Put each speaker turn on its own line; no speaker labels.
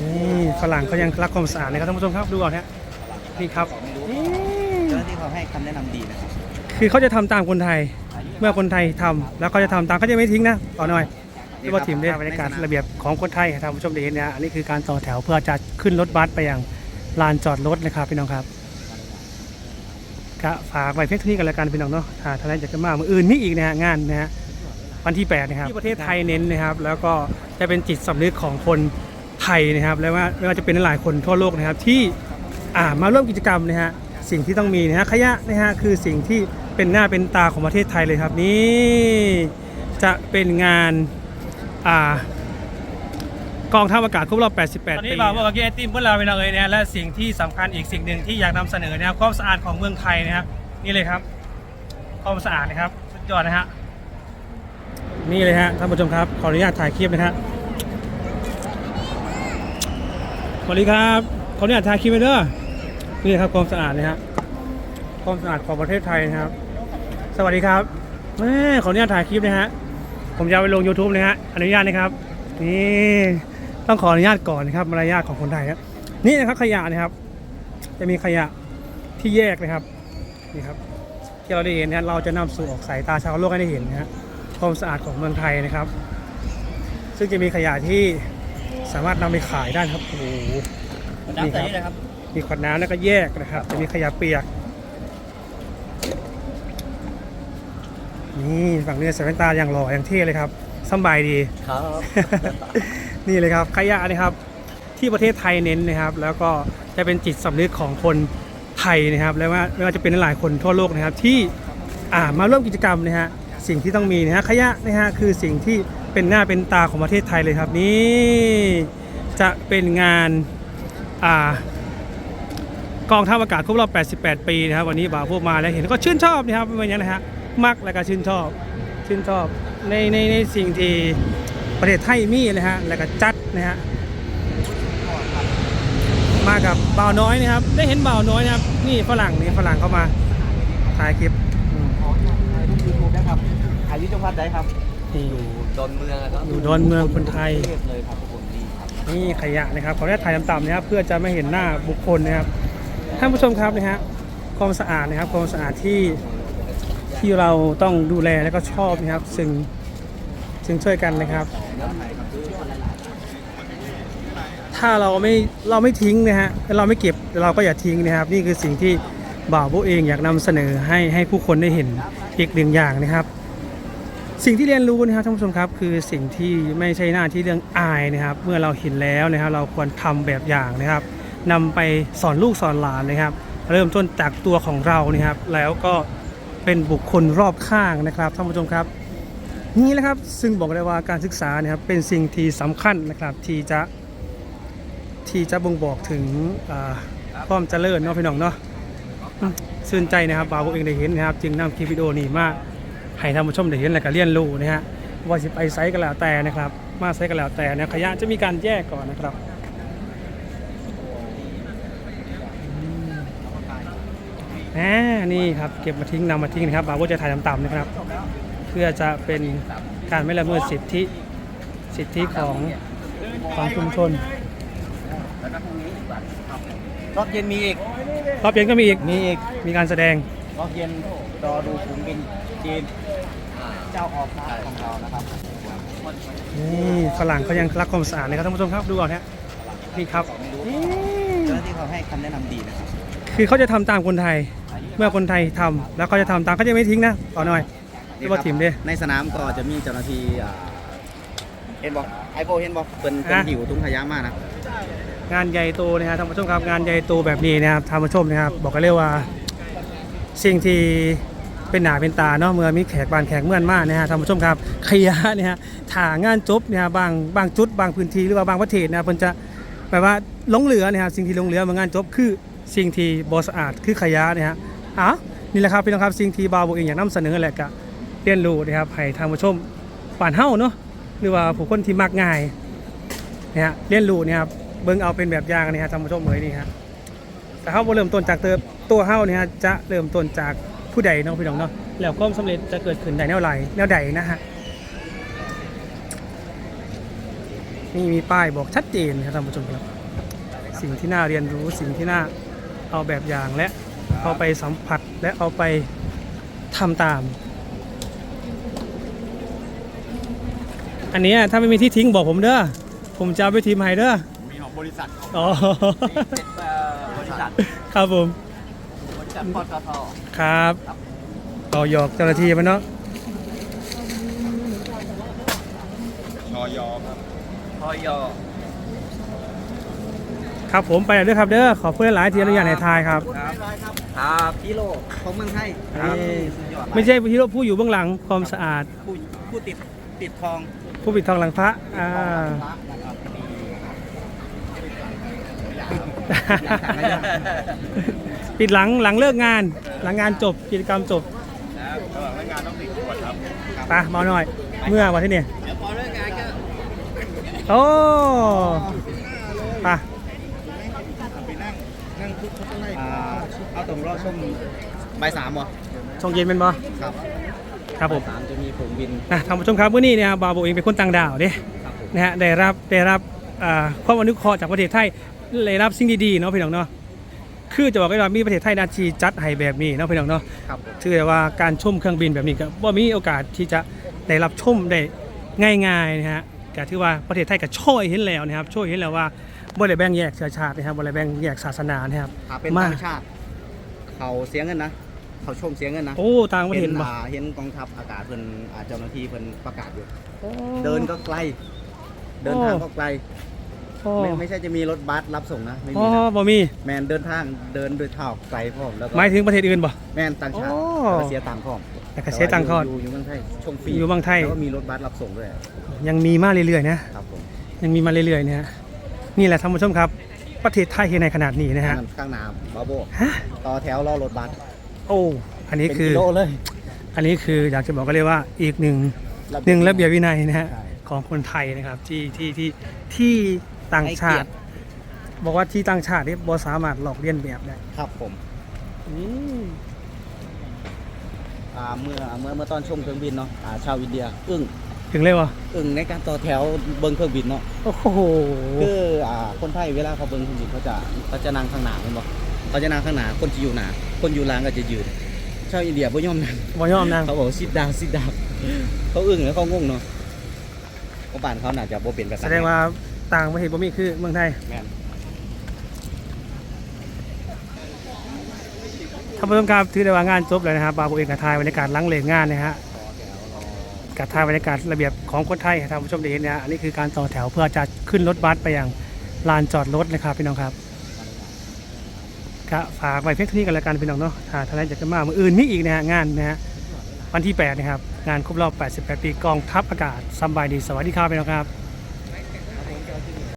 นี่ฝรั่งเขายังรักความสะอาดนะครับท่านผู้ชมครับดูก่อนฮะนี่ครับนี่
เจ้าหน้าที่เขาให้คำแนะนำดีนะครับ
คือเขาจะทำตามคนไทย เมื่อคนไทยทำแล้วเขาจะทำตามเขาจะไม่ทิ้งนะต่อหน่อยนี่ว่าทีมได้บรรยากาศระเบียบของคนไทยให้ท่านผู้ชมได้เห็นนะฮะอันนี้คือการต่อแถวเพื่อจะขึ้นรถบัสไปยังลานจอดรถนะครับพี่น้องครับก็ฝากไว้เพียงเท่านี้กันแล้วกันพี่น้องเนาะถ้าท่านใดอยากจะมามืออื่นนี่อีกนะฮะงานนะฮะวันที่ 8 นะครับที่ประเทศไทยเน้นนะครับ แล้วก็จะเป็นจิตสำนึกของคน ไทยนะครับแล้วว่าไม่ว่าจะเป็นหลายคนทั่วโลกนะครับที่อ่ามาร่วมกิจกรรมนะฮะสิ่งที่ต้องมีนะฮะขยะนะฮะคือสิ่งที่เป็นหน้าเป็นตาของประเทศไทยเลยครับนี่จะเป็นงานอ่ากองทัพอากาศครบรอบ 88 ปี ตอนนี้บ่าวบอกกี้ไอติมพวกเราเป็นอะไรเนี่ยและสิ่งที่สำคัญอีกสิ่งหนึ่งที่อยากนำเสนอนะครับความสะอาดของเมืองไทยนะครับนี่เลยครับความสะอาดนะครับสุดยอดนะฮะนี่เลยฮะท่านผู้ชมครับขออนุญาตถ่ายคลิปนะครับ สวัสดีครับขออนุญาตถ่ายคลิปไปเด้อนี่ครับความสะอาดนะฮะความสะอาดของประเทศไทยนะครับ สวัสดีครับแม่ขออนุญาตถ่ายคลิปนะฮะผมจะเอาไปลง YouTube นะฮะอนุญาตนะครับ นี่ต้องขออนุญาตก่อนนะครับมารยาทของคนไทยครับนี่นะครับขยะนะครับ จะมีขยะที่แยกนะครับนี่ครับที่เราได้เห็นนะเราจะนำสู่ออกสายตาชาวโลกให้ได้เห็นนะฮะความสะอาดของเมืองไทยนะครับ ซึ่งจะมีขยะที่ สามารถนำไปขายได้ครับโอ้โหนี่ครับ
นะครับ
มีขวดน้ำแล้วก็แยกนะครับจะมีขยะเปียกนี่ฝั่งเรือสายตาอย่างหล่ออย่างเท่เลยครับสำบายดี
ครับ
นี่เลยครับขยะนะครับ ที่ประเทศไทยเน้นนะครับ แล้วก็จะเป็นจิตสำนึกของคนไทยนะครับ แล้วว่าไม่ว่าจะเป็นหลายคนทั่วโลกนะครับ ที่อ่ามาร่วมกิจกรรมนะฮะสิ่งที่ต้องมีนะฮะขยะนะฮะคือสิ่งที่ เป็นหน้าเป็นตาของประเทศไทยเลยครับ นี่จะเป็นงานอ่ากองทัพอากาศครบรอบ 88 ปีนะครับ วันนี้บ่าวพวกมาแล้วเห็นก็ชื่นชอบนะครับเป็นอย่างนี้นะฮะมักและก็ชื่นชอบชื่นชอบในในในสิ่งที่ประเทศไทยมีนะฮะแล้วก็จัดนะฮะมากับบ่าวน้อยนะครับ ได้เห็นบ่าวน้อยนะครับ นี่ฝรั่งนี่ฝรั่งเข้ามาถ่ายคลิปอืม
ถ่ายรูปยูทูบนะครับอายุจังหวัดใดครับ
นี่
อยู่ดอนเมืองครับ
อยู่ดอนเมืองคนไทย
เทพเลยครับคนดีครับ
นี่ขยะนะครับขออนุญาตถ่ายต่ำๆนะครับเพื่อจะไม่เห็นหน้าบุคคลนะครับท่านผู้ชมครับนะฮะความสะอาดนะครับความสะอาดที่ที่เราต้องดูแลแล้วก็ชอบนะครับ ซึ่งซึ่งช่วยกันนะครับ ถ้าเราไม่เราไม่ทิ้งนะฮะเราไม่เก็บเราก็อย่าทิ้งนะครับ นี่คือสิ่งที่บ่าวโบเองอยากนำเสนอให้ให้ผู้คนได้เห็นอีกหนึ่งอย่างนะครับ สิ่งที่เรียนรู้นะครับท่านผู้ชมครับ คือสิ่งที่ไม่ใช่หน้าที่เรื่องอายนะครับ เมื่อเราเห็นแล้วนะครับ เราควรทำแบบอย่างนะครับนำไปสอนลูกสอนหลานนะครับ เริ่มต้นจากตัวของเรานะครับ แล้วก็เป็นบุคคลรอบข้างนะครับท่านผู้ชมครับ นี่แหละครับซึ่งบอกได้ว่าการศึกษานะครับเป็นสิ่งที่สำคัญนะครับที่จะที่จะบ่งบอกถึงอ่าความเจริญเนาะพี่น้องเนาะชื่นใจนะครับบาวเองได้เห็นนะครับ จึงนำคลิปวิดีโอนี้มา ให้ท่านผู้ชมได้เห็นและก็เรียนรู้นะฮะว่าสิไปไซส์ก็แล้วแต่นะครับ มาไซส์ก็แล้วแต่นะขยะจะมีการแยกก่อนนะครับอืมอ่านี่ครับเก็บมาทิ้งนำมาทิ้งนะครับบ่าวจะถ่ายต่ำๆนะครับ เพื่อจะเป็นการไม่ละเมิดสิทธิสิทธิของของชุมชน
รอบเย็นมีอีก
รอบเย็นก็มีอีก
มีอีก
มีการแสดง
รอบเย็นรอดูฝูงบินจีน เจ้าออกมาของเรานะครับ
นี่ฝรั่งเขายังรักความสะอาดเลยครับท่านผู้ชมครับดูก่อนฮะนี่ครับนี่
เจ้าหน้าที่เขาให้คำแนะนำดีนะครับ
คือเขาจะทำตามคนไทย เมื่อคนไทยทำแล้วเขาจะทำตามเขาจะไม่ทิ้งนะต่อหน่อยนี่ว่าทีมเด้
ในสนามก็จะมีเจ้าหน้าที่อ่าเห็นบอกไอโบเห็นบอกเป็นเป็น
ฮะ
หิวตุ้งขยะมากนะ
งานใหญ่โตนะฮะท่านผู้ชมครับงานใหญ่โตแบบนี้นะครับท่านผู้ชมนะครับบอกกันเลยว่า สิ่งที่เป็นหนาเป็นตาเนาะเมื่อมีแขกบานแขกเมื่อนมากนะฮะท่านผู้ชมครับขยะเนี่ยฮะถ่างานจบเนี่ยบางบางจุดบางพื้นที่หรือว่าบางประเทศนะเพิ่นจะแบบว่าหลงเหลือเนี่ยฮะสิ่งที่หลงเหลือเมื่องานจบคือสิ่งที่บ่สะอาดคือขยะเนี่ยฮะอ้าวนี่แหละครับพี่น้องครับสิ่งที่บาวบอกเองอยากนำเสนอแหละก็เรียนรู้นะครับให้ท่านผู้ชมป่านเฮ้าเนาะหรือว่าผู้คนที่มักง่ายนะฮะเรียนรู้เนี่ยครับเบิ่งเอาเป็นแบบอย่างนี่ฮะท่านผู้ชมเอ๋ยนี่ฮะแต่เขาบ่เริ่มต้นจากเติบ ตัวเฮาเนี่ยฮะจะเริ่มต้นจากผู้ใดเนาะพี่น้องเนาะแล้วความสำเร็จจะเกิดขึ้นได้แนวไหลแนวใดนะฮะนนี่มีป้ายบอกชัดเจนนะครับท่านผู้ชมครับ สิ่งที่น่าเรียนรู้สิ่งที่น่าเอาแบบอย่างและเอาไปสัมผัสและเอาไปทำตาม อันเนี้ยถ้าไม่มีที่ทิ้งบอกผมเด้อผมจะเอาไปทีมให้เด้อ
มีของบริษัท
อ๋อ
เป็นเอ่อบริษัท
ครับผม
บริษัทปตท
ครับต่อหยอกเจ้าหน้าที่มันเนาะ
ชอยครับพอยอ
ครับผมไปแล้วเด้อครับเด้อขอบคุณหลายๆที่อนุญาตในทายครับ
ครับครับกิโลของเมืองไทย
ครับ
นี่สุดยอด
ไม่ใช่ที่ผู้อยู่เบื้องหลังความสะอาด
ผู้ผู้ติดติดทอง
ผู้ปิดทองหลังพระอ่า
พระนะครับนี่
ปิดหลังหลังเลิกงาน หลังงานจบกิจกรรมจบ
ครับระหว่างงานต้องติดขวดครับ
ไปมาหน่อย เมื่อวันที่นี่
เดี๋ยวพอเลิกงานก็
โอ้ไป
ไปนั่งนั่งคุกเขาต้องไล่เอาตรงรอช่วงใบายสามเหรอ
ชงเย็นเป็นบ่
ครับ
ครับผม
สามจะมีผมบิน
นะท่านผู้ชมครับวันนี้เนี่ยบาวโบเองเป็นคนต่างดาวเด้
ครับผม
นะฮะได้รับได้รับอ่าความอนุเคราะห์จากประเทศไทยได้รับสิ่งดีๆเนาะพี่น้องเนาะ คือจะบอกได้ว่ามีประเทศไทยนาทีจัดให้แบบนี้เนาะพี่น้องเนาะ
ครับ
ถือได้ว่าการชมเครื่องบินแบบนี้ก็ว่ามีโอกาสที่จะได้รับชมได้ง่ายๆนะฮะก็ถือว่าประเทศไทยก็ช่วยเห็นแล้วนะครับ ช่วยเห็นแล้วว่าบ่ได้แบ่งแยกเชื้อชาตินะครับบ่ได้แบ่งแยกศาสนานะครับ
หาเป็น
มา
ต่างชาติ เขาเสียเงินนะ เขาชมเสียเงินนะ
โอ้ต่างประเทศ
เห็น
บ่
อ่าเห็นกองทัพอากาศเพิ่นอ่าเจ้าหน้าที่เพิ่นประกาศอยู่
โอ้
เดินก็ไกล เดินทางก็ไกล
โอ้
ไม่ไม่ใช่จะมีรถบัสรับส่งนะไม่
อ๋
มี
อ
นะ
บ่มี
แมนเดินทางเดินด้วยเท้าไกลพร้อมแล้วก็
หมายถึงประเทศอื่นบ่
แมนต่างชาติ
โอ้
แล้วก็เสียตังค์พร้อม
แต่ก็เสียตังค์ทอด
อยู่อยู่เมืองไทยชมฟรี
อยู่เมืองไทย
แล้วก็มีรถบัสรับส่งด้วย
ยังมีมาเรื่อยๆนะ ครับ
ผม
ยังมีมาเรื่อยๆเนี่ยนี่แหละท่านผู้ชมครับ ประเทศไทยเห็นในขนาดนี้นะฮะ
นั่นข้างหน้าบาโบ
ฮะ
ต่อแถวรอรถบัส
โอ้อันนี้
เป็น
คือ
กิโลเลย
อันนี้คืออยากจะบอกก็เลยว่าอีกหนึ่ง
ระเบียบ
หนึ่งระเบียบวินัยนะฮะ
ใช่
ของคนไทยนะครับที่ที่ที่ที่ ต่างชา
ให้เกียร
ติ
ติ
บอกว่าที่ต่างชาตินี่บ่สามารถหลอกเลียนแบบได้
ครับผม
อืม
อ่าเมื่อเมื่อเมื่อตอนชมเครื่องบินเนาะอ่าชาวอินเดีย อึ้ง
ถึงเลยวะ
อึ้งในการต่อแถวเบิ้งเครื่องบินเนาะ
โอ้โห
คืออ่าคนไทยเวลาเขาเบิ้งเครื่องบินเขาจะเขาจะนั่งข้างหน้าเห็นบ่เขาจะนั่งข้างหน้าคนจะอยู่หน้าคนอยู่หลังก็จะยืนชาวอินเดียบ่ยอมนั่ง
บ่ยอมนาง
เขาบอกซิดดาวซิดดาวเขาอึ้งแล้วเขางงเนาะเขาบ้านเขาน่าจะบ่เป็นกระ
แสดงว่า ต่างประเทศบ่มีคือเมืองไทย
แม่น
ท่านผู้ชมครับถือได้ว่างานจบแล้วนะครับบาบูเองกับทายบรรยากาศหลังเลงงานนะฮะกับทายบรรยากาศระเบียบของคนไทยให้ท่านผู้ชมได้เห็นนะฮะอันนี้คือการต่อแถวเพื่อจะขึ้นรถบัสไปยังลานจอดรถนะครับพี่น้องครับก็ฝากไว้เพียงเท่านี้กันแล้วกันพี่น้องเนาะถ้าท่านใดอยากจะมาเมื่ออื่นนี่อีกนะฮะงานนะฮะวันที่ 8 นะครับ งานครบรอบ 88 ปีกองทัพอากาศสำบายดี สวัสดีครับพี่น้องครับ